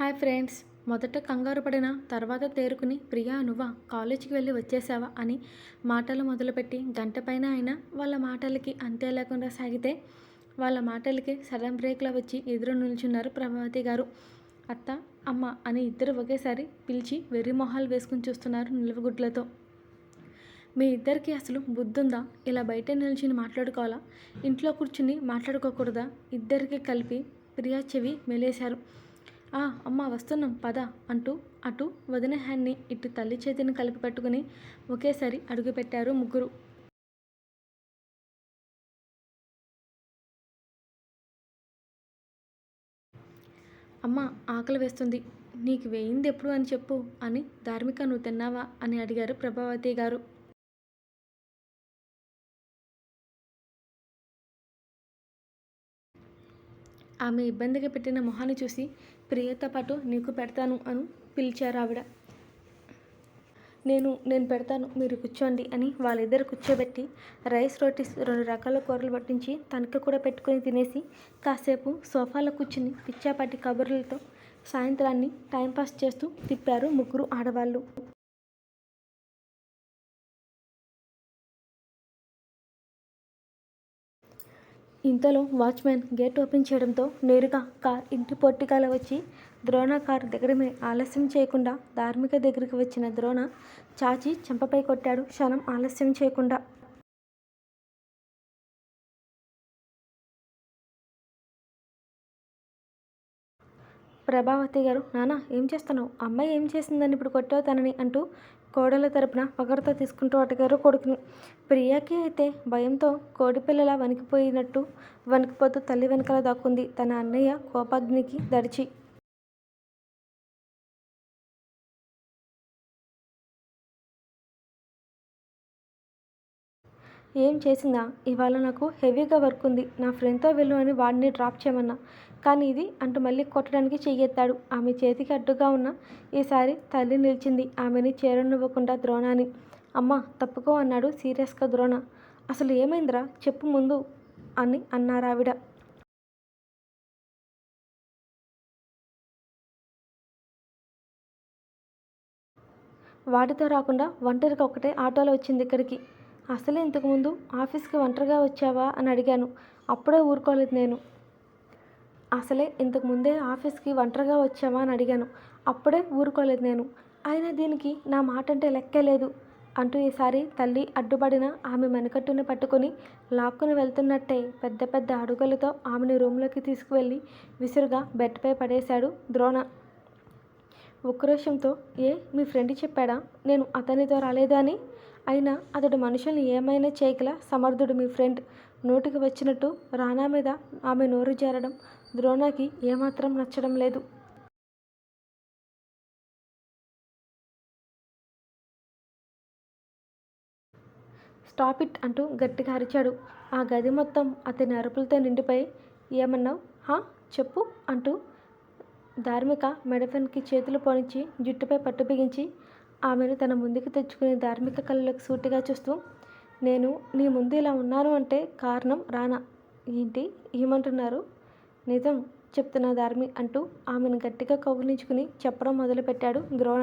Hi friends మొదట కంగారు పడిన తర్వాత తేరుకుని ప్రియా నువ్వా? కాలేజీకి వెళ్ళి వచ్చేసావా? అని మాటలు మొదలుపెట్టి గంట పైన అయినా వాళ్ళ మాటలకి అంతే లేకుండా సాగితే వాళ్ళ మాటలకి సడన్ బ్రేక్లో వచ్చి ఎదురు నిల్చున్నారు ప్రభావతి గారు. అత్త అమ్మ అని ఇద్దరు ఒకేసారి పిలిచి వెర్రి మొహాలు వేసుకుని చూస్తున్నారు నిలువగుడ్లతో. మీ ఇద్దరికి అసలు బుద్ధుందా? ఇలా బయట నిల్చుని మాట్లాడుకోవాలా? ఇంట్లో కూర్చుని మాట్లాడుకోకూడదా? ఇద్దరికి కలిపి ప్రియా చెవి మెలేశారు. ఆ అమ్మ వస్తున్నాం పద అంటూ అటు వదిన హ్యాండ్ని ఇటు తల్లి చేతిని కలిపి పెట్టుకుని ఒకేసారి అడుగుపెట్టారు ముగ్గురు. అమ్మ ఆకలి వేస్తుంది. నీకు వేయింది ఎప్పుడు అని చెప్పు అని ధార్మిక నువ్వు తిన్నావా అని అడిగారు ప్రభావతి గారు. ఆమె ఇబ్బందిగా పెట్టిన మొహాన్ని చూసి ప్రియతో పాటు నీకు పెడతాను అని పిలిచారు ఆవిడ. నేను నేను పెడతాను మీరు కూర్చోండి అని వాళ్ళిద్దరు కూర్చోబెట్టి రైస్ రోటీస్ రెండు రకాల కూరలు పట్టించి తనకి కూడా పెట్టుకొని తినేసి కాసేపు సోఫాలో కూర్చుని పిచ్చాపాటి కబుర్లతో సాయంత్రాన్ని టైంపాస్ చేస్తూ తిప్పారు ముగ్గురు ఆడవాళ్ళు. ఇంతలో వాచ్మెన్ గేట్ ఓపెన్ చేయడంతో నేరుగా కార్ ఇంటి పొట్టికాల వచ్చి ద్రోణ కార్ దగ్గరమే ఆలస్యం చేయకుండా ధార్మిక దగ్గరికి వచ్చిన ద్రోణ చాచి చెంపపై కొట్టాడు. క్షణం ఆలస్యం చేయకుండా ప్రభావతి గారు నానా ఏం చేస్తున్నావు? అమ్మాయి ఏం చేసిందని ఇప్పుడు కొట్టావు తనని అంటూ కోడల తరపున పగడతో తీసుకుంటూ అడిగారు కొడుకుని. ప్రియాకి అయితే భయంతో కోడిపిల్లలా వణికిపోయినట్టు వణికిపోతూ తల్లి వెనకాల దాక్కుంది. తన అన్నయ్య కోపాగ్నికి దడిచి ఏం చేసిందా ఇవాళ నాకు హెవీగా వర్క్ ఉంది. నా ఫ్రెండ్తో వెళ్ళు అని వాడిని డ్రాప్ చేయమన్నా. కానీ ఇది అంటూ మళ్ళీ కొట్టడానికి చెయ్యెత్తాడు. ఆమె చేతికి అడ్డుగా ఉన్న ఈసారి తల్లి నిలిచింది. ఆమెని చేరనివ్వకుండా ద్రోణాని. అమ్మ తప్పుకో అన్నాడు సీరియస్గా ద్రోణ. అసలు ఏమైందిరా? చెప్పు ముందు అని అన్నారావిడ. వాటితో రాకుండా ఒంటరిగా ఒకటే ఆటోలో వచ్చింది ఇక్కడికి. అసలే ఇంతకుముందు ఆఫీస్కి ఒంటరిగా వచ్చావా అని అడిగాను. అప్పుడే ఊరుకోలేదు నేను. అసలే ఇంతకు ముందే ఆఫీస్కి ఒంటరిగా వచ్చావా అని అడిగాను. అప్పుడే ఊరుకోలేదు నేను. అయినా దీనికి నా మాట అంటే లెక్కే లేదు అంటూ ఈసారి తల్లి అడ్డుపడిన ఆమె మెనకట్టుని పట్టుకొని లాక్కుని వెళ్తున్నట్టే పెద్ద పెద్ద అడుగులతో ఆమెను రూమ్లోకి తీసుకువెళ్ళి విసురుగా బెడ్పై పడేశాడు ద్రోణ. ఉక్రోషంతో ఏ మీ ఫ్రెండ్ చెప్పాడా? నేను అతనితో రాలేదా అని అయినా అతడు మనుషుల్ని ఏమైనా చేయగల సమర్థుడు మీ ఫ్రెండ్. నోటికి వచ్చినట్టు రానా మీద ఆమె నోరు జారడం ద్రోణకి ఏమాత్రం నచ్చడం లేదు. స్టాప్ ఇట్ అంటూ గట్టిగా అరిచాడు. ఆ గది మొత్తం అతని అరుపులతో నిండిపోయి ఏమన్నావు? హా చెప్పు అంటూ ధార్మిక మెడఫెన్కి చేతులు పోనిచ్చి జుట్టుపై పట్టు బిగించి ఆమెను తన ముందుకు తెచ్చుకుని ధార్మిక కళలకు సూటిగా చూస్తూ నేను నీ ముందు ఇలా ఉన్నాను అంటే కారణం రానా? ఏంటి? ఏమంటున్నారు? నిజం చెప్తున్న ధార్మి అంటూ ఆమెను గట్టిగా కౌగిలించుకుని చెప్పడం మొదలుపెట్టాడు ద్రోణ.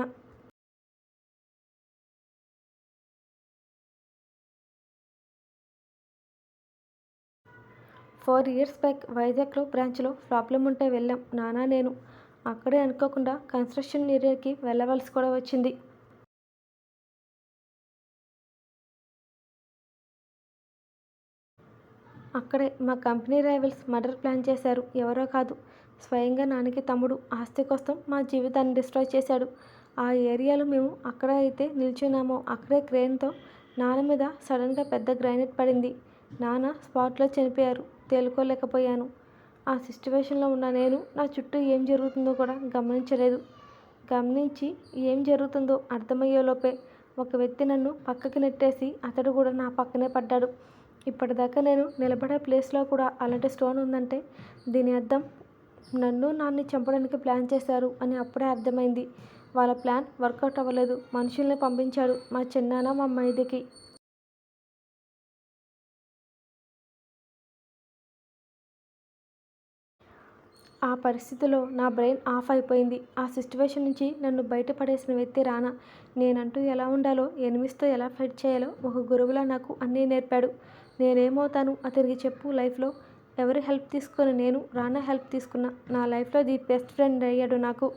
ఫోర్ ఇయర్స్ బ్యాక్ వైజాగ్లో బ్రాంచ్లో ప్రాబ్లం ఉంటే వెళ్ళాం. నానా నేను అక్కడే అనుకోకుండా కన్స్ట్రక్షన్ ఏరియాకి వెళ్ళవలసి కూడా వచ్చింది. అక్కడే మా కంపెనీ రైవల్స్ మర్డర్ ప్లాన్ చేశారు. ఎవరో కాదు. స్వయంగా నాన్నకి తమ్ముడు ఆస్తి కోసం మా జీవితాన్ని డిస్ట్రాయ్ చేశాడు. ఆ ఏరియాలో మేము అక్కడ అయితే నిల్చున్నామో. అక్కడే క్రేన్తో నాన్న మీద సడన్గా పెద్ద గ్రైనేట్ పడింది. నాన్న స్పాట్లో చనిపోయారు. తేలుకోలేకపోయాను. ఆ సిచ్యువేషన్లో ఉన్న నేను నా చుట్టూ ఏం జరుగుతుందో కూడా గమనించలేదు. గమనించి ఏం జరుగుతుందో అర్థమయ్యేలోపే ఒక వ్యక్తి నన్ను పక్కకి నెట్టేసి అతడు కూడా నా పక్కనే పడ్డాడు. ఇప్పటిదాకా నేను నిలబడే ప్లేస్లో కూడా అలాంటి స్టోన్ ఉందంటే దీని అర్థం నన్ను నాన్ని చంపడానికి ప్లాన్ చేశారు అని అప్పుడే అర్థమైంది. వాళ్ళ ప్లాన్ వర్కౌట్ అవ్వలేదు. మనుషుల్ని పంపించాడు మా చిన్నాన్న మా మైదికి ఆ పరిస్థితిలో నా బ్రెయిన్ ఆఫ్ అయిపోయింది. ఆ సిచ్యువేషన్ నుంచి నన్ను బయటపడేసిన వ్యక్తి రానా. నేనంటూ ఎలా ఉండాలో ఎనిమిస్తో ఎలా ఫైట్ చేయాలో ఒక గురువులా నాకు అన్నీ నేర్పాడు. నేనేమవుతాను? అతనికి చెప్పు లైఫ్లో. ఎవరి హెల్ప్ తీసుకొని నేను రానా హెల్ప్ తీసుకున్నా. నా లైఫ్లో ది బెస్ట్ ఫ్రెండ్ అయ్యాడు నాకు.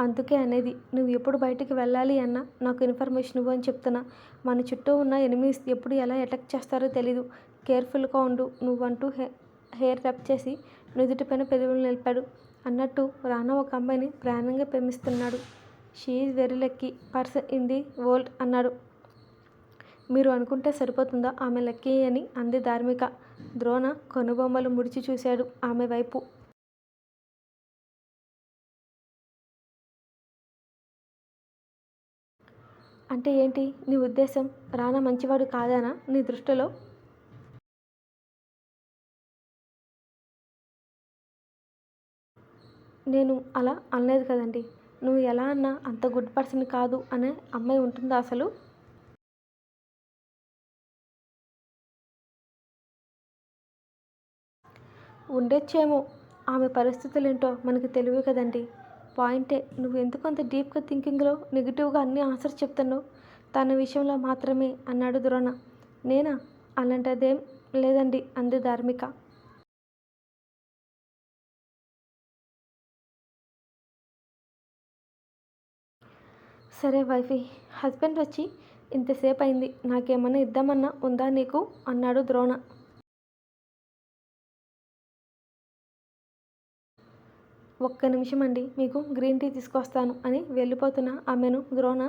అందుకే అనేది నువ్వు ఎప్పుడు బయటికి వెళ్ళాలి అన్నా నాకు ఇన్ఫర్మేషన్ ఇవ్వు అని చెప్తున్నా. మన చుట్టూ ఉన్న ఎనిమిస్ ఎప్పుడు ఎలా అటాక్ చేస్తారో తెలీదు. కేర్ఫుల్గా ఉండు. నువ్వంటూ హె హెయిర్ రబ్ చేసి నుదుటిపైన పెదవులు నిలిపాడు. అన్నట్టు రానా ఒక అమ్మాయిని ప్రాణంగా ప్రేమిస్తున్నాడు. She very lucky person in the world అన్నాడు. మీరు అనుకుంటే సరిపోతుందా? ఆమె లక్కీ అని అంది ధార్మిక. ద్రోణ కనుబొమ్మలు ముడిచి చూశాడు ఆమె వైపు. అంటే ఏంటి? నీ ఉద్దేశం? రానా మంచివాడు కాదానా? నీ దృష్టిలో? నేను అలా అనలేదు కదండి. నువ్వు ఎలా అన్నా అంత గుడ్ పర్సన్ కాదు అనే అమ్మాయి ఉంటుందా అసలు? ఉండొచ్చేమో. ఆమె పరిస్థితులు ఏంటో మనకు తెలివి కదండి. పాయింటే నువ్వు ఎందుకు అంత డీప్గా థింకింగ్లో నెగిటివ్గా అన్ని ఆన్సర్స్ చెప్తున్నావు? తన విషయంలో మాత్రమే అన్నాడు ద్రోణ నేనా? అలాంటిదేం లేదండి అంది ధార్మిక. సరే వైఫీ హస్బెండ్ వచ్చి ఇంతసేపు అయింది నాకేమన్నా ఇద్దామన్నా ఉందా నీకు? అన్నాడు ద్రోణ. ఒక్క నిమిషం అండి మీకు గ్రీన్ టీ తీసుకొస్తాను అని వెళ్ళిపోతున్న ఆమెను ద్రోణ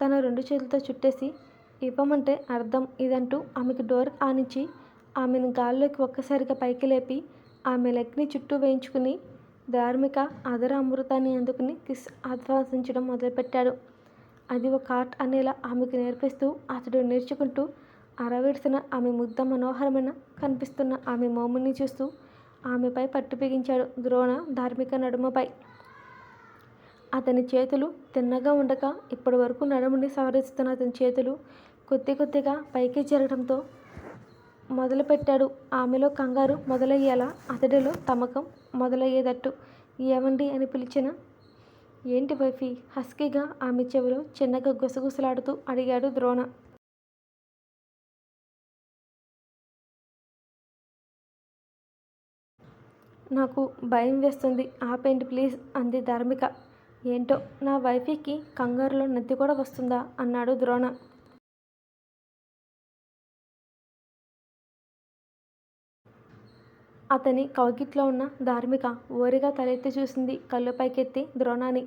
తన రెండు చేతులతో చుట్టేసి ఇవ్వమంటే అర్థం ఇదంటూ ఆమెకు డోర్ ఆనించి ఆమెను గాల్లోకి ఒక్కసారిగా పైకి లేపి ఆమె లెగ్ని చుట్టూ వేయించుకుని ధార్మిక అదర అమృతాన్ని అందుకుని కిస్ ఆశ్వాసించడం మొదలుపెట్టాడు. అది ఒక ఆర్ట్ అనేలా ఆమెకు నేర్పిస్తూ అతడు నేర్చుకుంటూ అరవిడిసిన ఆమె ముద్ద మనోహరమైన కనిపిస్తున్న ఆమె మోముని చూస్తూ ఆమెపై పట్టు బిగించాడు ద్రోణ ధార్మిక నడుమపై. అతని చేతులు తిన్నగా ఉండగా ఇప్పటి వరకు నడుముని సవరిస్తున్న అతని చేతులు కొద్ది కొద్దిగా పైకి జరగడంతో మొదలుపెట్టాడు. ఆమెలో కంగారు మొదలయ్యేలా అతడిలో తమకం మొదలయ్యేటట్టు ఏమండి అని పిలిచిన ఏంటి వైఫీ హస్కీగా ఆమె చెవిలో చిన్నగా గుసగుసలాడుతూ అడిగాడు ద్రోణ. నాకు భయం వేస్తుంది. ఆపేయండి ప్లీజ్ అంది ధార్మిక. ఏంటో నా వైఫీకి కంగారులో నత్తి కూడా వస్తుందా? అన్నాడు ద్రోణ. అతని కౌగిట్లో ఉన్న ధార్మిక ఓరిగా తలెత్తి చూసింది కళ్ళు పైకెత్తి ద్రోణాని.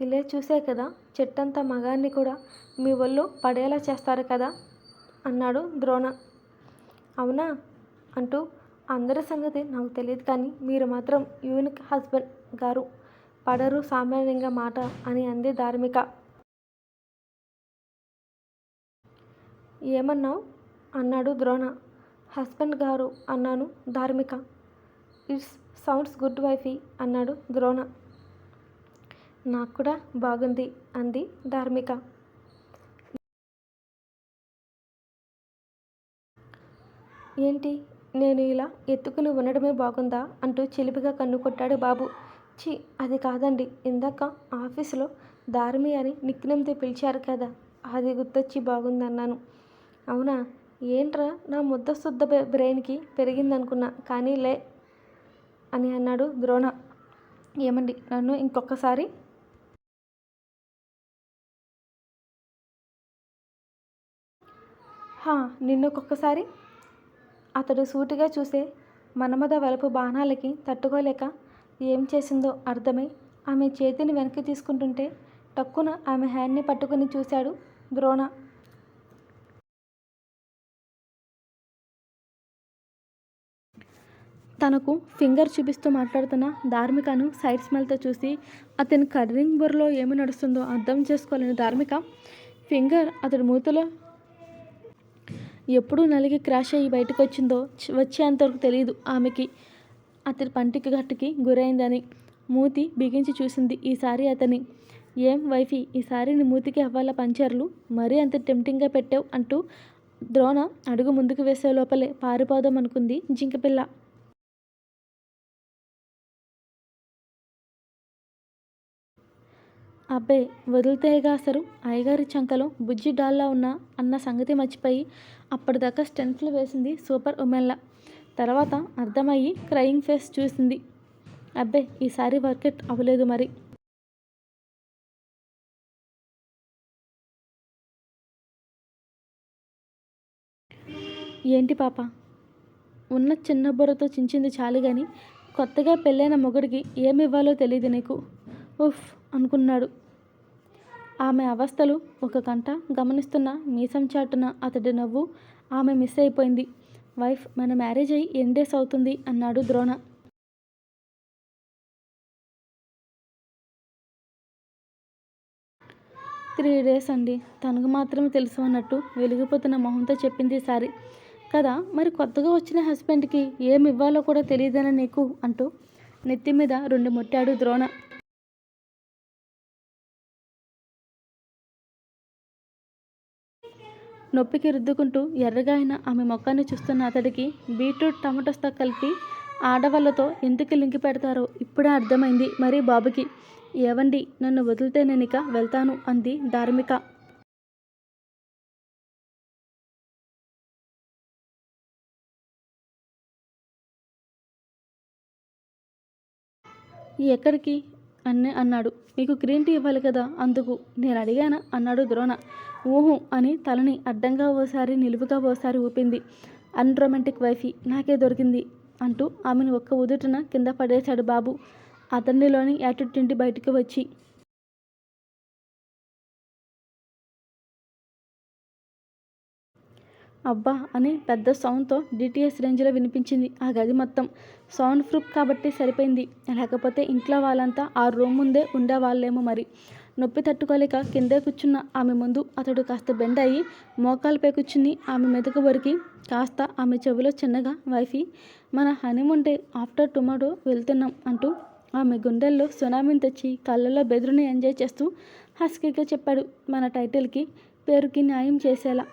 ఇలా చూసే కదా చెట్టంత మగాన్ని కూడా మీ ఒళ్ళు పడేలా చేస్తారు కదా? అన్నాడు ద్రోణ. అవునా? అంటూ అందరి సంగతి నాకు తెలియదు కానీ మీరు మాత్రం యూనిక్ హస్బెండ్ గారు. పడరు సామాన్యంగా మాట అని అంది ధార్మిక. ఏమన్నావు? అన్నాడు ద్రోణ. హస్బెండ్ గారు అన్నాను ధార్మిక. ఇట్స్ సౌండ్స్ గుడ్ వైఫీ అన్నాడు ద్రోణ. నాకు కూడా బాగుంది అంది ధార్మిక. ఏంటి నేను ఇలా ఎత్తుకుని ఉండడమే బాగుందా అంటూ చిలిపిగా కన్ను కొట్టాడు బాబు. ఛీ అది కాదండి. ఇందాక ఆఫీసులో ధార్మి అని నిక్నంతో పిలిచారు కదా అది గుర్తొచ్చి బాగుందన్నాను. అవునా? ఏంట్రా? నా ముద్ద శుద్ధ బ్రెయిన్కి పెరిగిందనుకున్నా కానీ లే అని అన్నాడు ద్రోణ. ఏమండి నన్ను ఇంకొకసారి? నిన్ను ఒక్కొక్కసారి అతడు సూటిగా చూసే మనమద వలపు బాణాలకి తట్టుకోలేక ఏం చేసిందో అర్థమై ఆమె చేతిని వెనక్కి తీసుకుంటుంటే టక్కున ఆమె హ్యాండ్ని పట్టుకుని చూశాడు ద్రోణ. తనకు ఫింగర్ చూపిస్తూ మాట్లాడుతున్న ధార్మికను సైడ్ స్మెల్తో చూసి అతని కర్రింగ్ బుర్రలో ఏమి నడుస్తుందో అర్థం చేసుకోలేని ధార్మిక ఫింగర్ అతడి మూతలో ఎప్పుడు నలిగి క్రాష్ అయ్యి బయటకు వచ్చిందో వచ్చేంతవరకు తెలియదు ఆమెకి. అతడి పంటికి గట్టుకి గురైందని మూతి బిగించి చూసింది ఈసారి అతని. ఏం వైఫీ ఈసారి నీ మూతికి అవ్వాల పంచర్లు? మరీ అంత టెంప్టింగ్గా పెట్టావు అంటూ ద్రోణ అడుగు ముందుకు వేసే లోపలే పారిపోదాం అనుకుంది జింకపిల్ల. అబ్బే వదిలితేగా అసలు అయ్యగారి చంకలో బుజ్జి డాల్లా ఉన్నా అన్న సంగతి మర్చిపోయి అప్పటిదాకా స్టెంట్లు వేసింది సూపర్ ఉమెన్లా. తర్వాత అర్థమయ్యి క్రయింగ్ ఫేస్ చూసింది. అబ్బే ఈసారి వర్కౌట్ అవ్వలేదు మరి. ఏంటి పాప? ఉన్న చిన్న బుర్రతో చించింది చాలు కానీ కొత్తగా పెళ్ళైన మొగుడికి ఏమి ఇవ్వాలో తెలియదు నీకు. ఉఫ్ అనుకున్నాడు. ఆమె అవస్థలు ఒక గంట గమనిస్తున్న మీసం చాటున అతడి నవ్వు ఆమె మిస్ అయిపోయింది. వైఫ్ మన మ్యారేజ్ అయ్యి ఎన్ డేస్ అవుతుంది అన్నాడు ద్రోణ. త్రీ డేస్ అండి. తనకు మాత్రమే తెలుసు అన్నట్టు వెలిగిపోతున్న మొహంతో చెప్పింది ఈసారి కదా మరి కొత్తగా వచ్చిన హస్బెండ్కి ఏమి ఇవ్వాలో కూడా తెలియదని నీకు? అంటూ నెత్తి మీద రెండు ముట్టాడు ద్రోణ. నొప్పికి రుద్దుకుంటూ ఎర్రగా అయిన ఆమె మొక్కాన్ని చూస్తున్న అతడికి బీట్రూట్ టమాటోస్తో కలిపి ఆడవాళ్ళతో ఎందుకు లింక్ పెడతారో ఇప్పుడే అర్థమైంది మరి బాబుకి. ఏవండి నన్ను వదిలితే నేను వెళ్తాను అంది ధార్మిక. ఎక్కడికి? అన్నే అన్నాడు. మీకు గ్రీన్ టీ ఇవ్వాలి కదా? అందుకు నేను అడిగానా? అన్నాడు ద్రోణ. ఊహు అని తలని అడ్డంగా ఓసారి నిలువుగా ఓసారి ఊపింది. అన్రొమాంటిక్ వైఫీ నాకే దొరికింది అంటూ ఆమెను ఒక్క ఉదుటన కింద పడేశాడు బాబు. అతనిలోని యాటిట్యూడ్ బయటికి వచ్చి అబ్బా అని పెద్ద సౌండ్తో డిటిఎస్ రేంజ్లో వినిపించింది ఆ గది మొత్తం. సౌండ్ ప్రూఫ్ కాబట్టి సరిపోయింది. లేకపోతే ఇంట్లో వాళ్ళంతా ఆ రూమ్ ముందే ఉండేవాళ్ళేమో మరి. నొప్పి తట్టుకోలేక కిందే కూర్చున్న ఆమె ముందు అతడు కాస్త బెండ్ అయ్యి మోకాలపై కూర్చుని ఆమె మెదకు వరికి కాస్త ఆమె చెవిలో చిన్నగా వైఫీ మన హనీమూన్ డే ఆఫ్టర్ టుమారో వెళ్తున్నాం అంటూ ఆమె గుండెల్లో సునామీని తెచ్చి కళ్ళల్లో బెదురుని ఎంజాయ్ చేస్తూ హస్కీగా చెప్పాడు మన టైటిల్కి పేరుకి న్యాయం చేసేలా.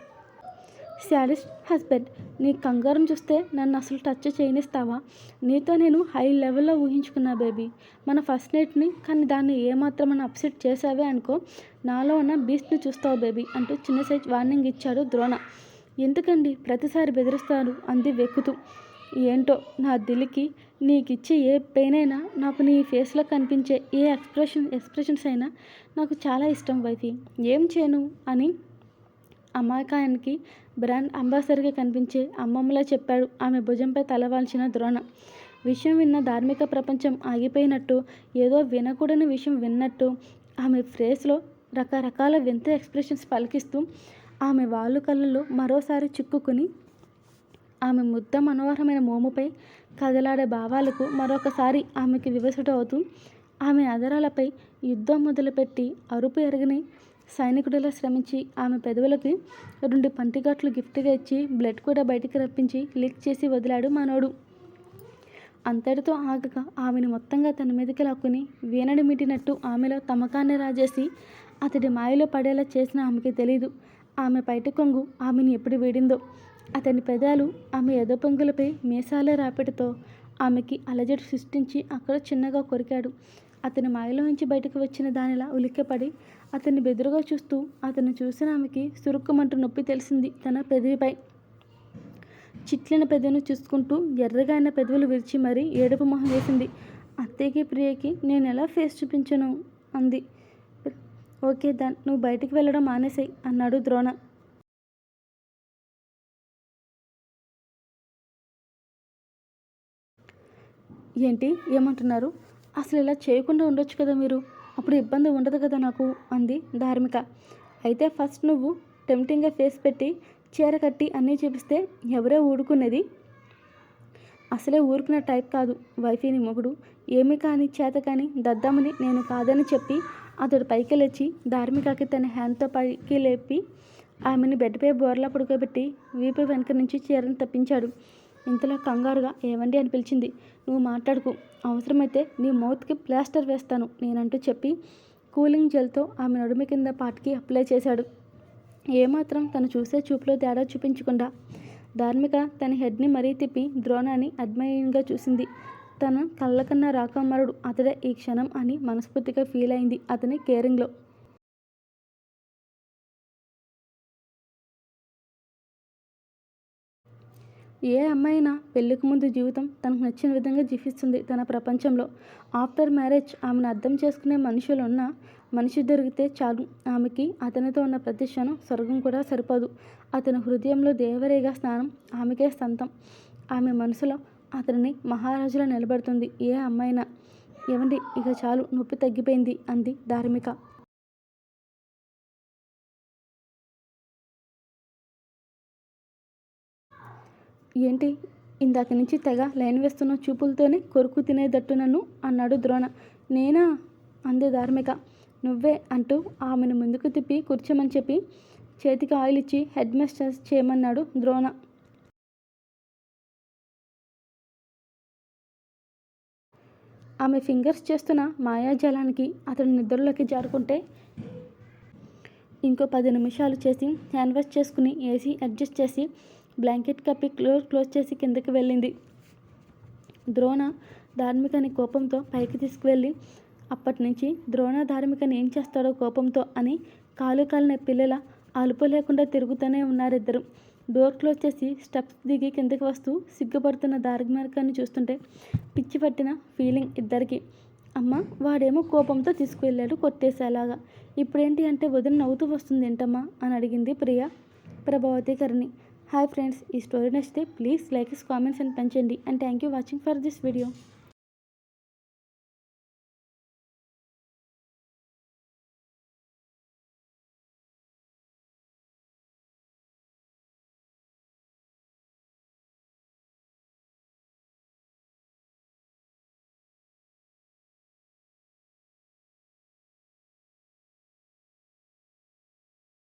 శాడిస్ట్ హస్బెండ్ నీ కంగారం చూస్తే నన్ను అసలు టచ్ చేయనిస్తావా? నీతో నేను హై లెవెల్లో ఊహించుకున్నా బేబీ మన ఫస్ట్ నైట్ని కానీ దాన్ని ఏమాత్రం మనం అప్సెట్ చేసావే అనుకో నాలో ఉన్న బీస్ట్ని చూస్తావు బేబీ అంటూ చిన్న సైజ్ వార్నింగ్ ఇచ్చాడు ద్రోణ. ఎందుకండి? ప్రతిసారి బెదిరిస్తాను అంది వెక్కుతూ. ఏంటో నా దిలికి నీకిచ్చే ఏ పెయిన్ అయినా నాకు నీ ఫేస్లో కనిపించే ఏ ఎక్స్ప్రెషన్ ఎక్స్ప్రెషన్స్ అయినా నాకు చాలా ఇష్టం వైఫీ ఏం చేయను? అని అమాయకానికి బ్రాండ్ అంబాసిడర్గా కనిపించే అమ్మమ్మలా చెప్పాడు. ఆమె భుజంపై తలవాల్చిన ద్రోణ. విషయం విన్న ధార్మిక ప్రపంచం ఆగిపోయినట్టు ఏదో వినకూడని విషయం విన్నట్టు ఆమె ఫ్రేస్లో రకరకాల వింత ఎక్స్ప్రెషన్స్ పలికిస్తూ ఆమె వాళ్ళు కళ్ళలో మరోసారి చిక్కుకుని ఆమె ముద్ద మనోహరమైన మోముపై కదలాడే భావాలకు మరొకసారి ఆమెకి వివసుడవుతూ ఆమె అదరాలపై యుద్ధం మొదలుపెట్టి అరుపు ఎరగని సైనికుడిలా శ్రమించి ఆమె పెదవులకి రెండు పంటిగాట్లు గిఫ్ట్గా ఇచ్చి బ్లడ్ కూడా బయటికి రప్పించి లీక్ చేసి వదిలాడు మనోడు అంతటితో ఆగక ఆమెను మొత్తంగా తన మీదకి లాక్కుని వీణడి మిటినట్టు ఆమెలో తమకాన్ని రాజేసి అతడి మాయలో పడేలా చేసిన ఆమెకి తెలీదు. ఆమె బయట కొంగు ఆమెను ఎప్పుడు వీడిందో? అతని పెదాలు ఆమె ఎదో పొంగులపై మీసాలే రాపిడితో ఆమెకి అలజడి సృష్టించి అక్కడ చిన్నగా కొరికాడు. అతని మాయలో నుంచి బయటకు వచ్చిన దానిలా ఉలిక్కిపడి అతన్ని బెదురుగా చూస్తూ అతను చూసిన ఆమెకి సురుక్కుమంటూ నొప్పి తెలిసింది తన పెదవిపై. చిట్లిన పెదవిని చూసుకుంటూ ఎర్రగా అయిన పెదవులు విరిచి మరీ ఏడుపు మొహం వేసింది. అత్తయ్యకి ప్రియకి నేను ఎలా ఫేస్ చూపించను? అంది. ఓకే దాన్ నువ్వు బయటికి వెళ్ళడం మానేసాయి అన్నాడు ద్రోణ. ఏంటి? ఏమంటున్నారు? అసలు ఇలా చేయకుండా ఉండొచ్చు కదా మీరు? అప్పుడు ఇబ్బంది ఉండదు కదా నాకు అంది ధార్మిక. అయితే ఫస్ట్ నువ్వు టెంప్టింగ్గా ఫేస్ పెట్టి చీర కట్టి అన్నీ చూపిస్తే ఎవరే ఊరుకునేది? అసలే ఊరుకున్న టైప్ కాదు వైఫీని మొగుడు. ఏమి కాని చేత కాని దద్దామని నేను కాదని చెప్పి అతడు పైకి లేచి ధార్మికకి తన హ్యాండ్తో పైకి లేపి ఆమెను బెడ్పై బోర్లా పడుకోబెట్టి వీపు వెనక నుంచి చీరను తప్పించాడు. ఇంతలో కంగారుగా ఏవండి అని పిలిచింది. నువ్వు మాట్లాడుకు. అవసరమైతే నీ మౌత్కి ప్లాస్టర్ వేస్తాను నేనంటూ చెప్పి కూలింగ్ జెల్తో ఆమె నడుము కింద పాటికి అప్లై చేశాడు. ఏమాత్రం తను చూసే చూపులో తేడా చూపించకుండా ధార్మిక తన హెడ్ని మరీ తిప్పి ద్రోణాన్ని అడ్మైరింగ్గా చూసింది. తన కళ్ళకన్నా రాకమ్మరుడు అతడే ఈ క్షణం అని మనస్ఫూర్తిగా ఫీల్ అయింది అతని కేరింగ్లో. ఏ అమ్మాయినా పెళ్ళికి ముందు జీవితం తనకు నచ్చిన విధంగా జీవిస్తుంది తన ప్రపంచంలో. ఆఫ్టర్ మ్యారేజ్ ఆమెను అర్థం చేసుకునే మనుషులు ఉన్న మనిషి దొరికితే చాలు. ఆమెకి అతనితో ఉన్న ప్రతి క్షణం స్వర్గం కూడా సరిపోదు. అతని హృదయంలో దేవరేగా స్నానం ఆమెకే సంతం ఆమె మనసులో అతనిని మహారాజులా నిలబడుతుంది. ఏ అమ్మాయినా ఏమండి ఇక చాలు నొప్పి తగ్గిపోయింది అంది ధార్మిక. ఏంటి? ఇందాక నుంచి తెగ లైన్ వేస్తున్న చూపులతోనే కొరుకు తినేదట్టు నన్ను అన్నాడు ద్రోణ. నేనా? అంది ధార్మిక. నువ్వే అంటూ ఆమెను ముందుకు తిప్పి కూర్చోమని చెప్పి చేతికి ఆయిల్ ఇచ్చి హెడ్ మాస్టర్స్ చేయమన్నాడు ద్రోణ. ఆమె ఫింగర్స్ చేస్తున్న మాయాజాలానికి అతడు నిద్రలోకి జారుకుంటే ఇంకో పది నిమిషాలు చేసి హ్యాండ్ వాష్ చేసుకుని ఏసీ అడ్జస్ట్ చేసి బ్లాంకెట్ కప్పి క్లోజ్ క్లోజ్ చేసి కిందకి వెళ్ళింది. ద్రోణ ధార్మికని కోపంతో పైకి తీసుకువెళ్ళి అప్పటి నుంచి ద్రోణ ధార్మికని ఏం చేస్తాడో కోపంతో అని కాలు కాలిన పిల్లల అలుపు లేకుండా తిరుగుతూనే ఉన్నారిద్దరు. డోర్ క్లోజ్ చేసి స్టెప్స్ దిగి కిందకి వస్తూ సిగ్గుపడుతున్న ధార్మికాన్ని చూస్తుంటే పిచ్చి పట్టిన ఫీలింగ్ ఇద్దరికి. అమ్మ వాడేమో కోపంతో తీసుకువెళ్ళాడు కొట్టేసేలాగా. ఇప్పుడేంటి అంటే వదిన నవ్వుతూ వస్తుంది ఏంటమ్మా అని అడిగింది ప్రియ ప్రభావతి కరిణి. హాయ్ ఫ్రెండ్స్ ఈ స్టోరీ నచ్చితే ప్లీజ్ లైక్స్ కామెంట్స్ అండ్. పెంచండి and thank you watching for this video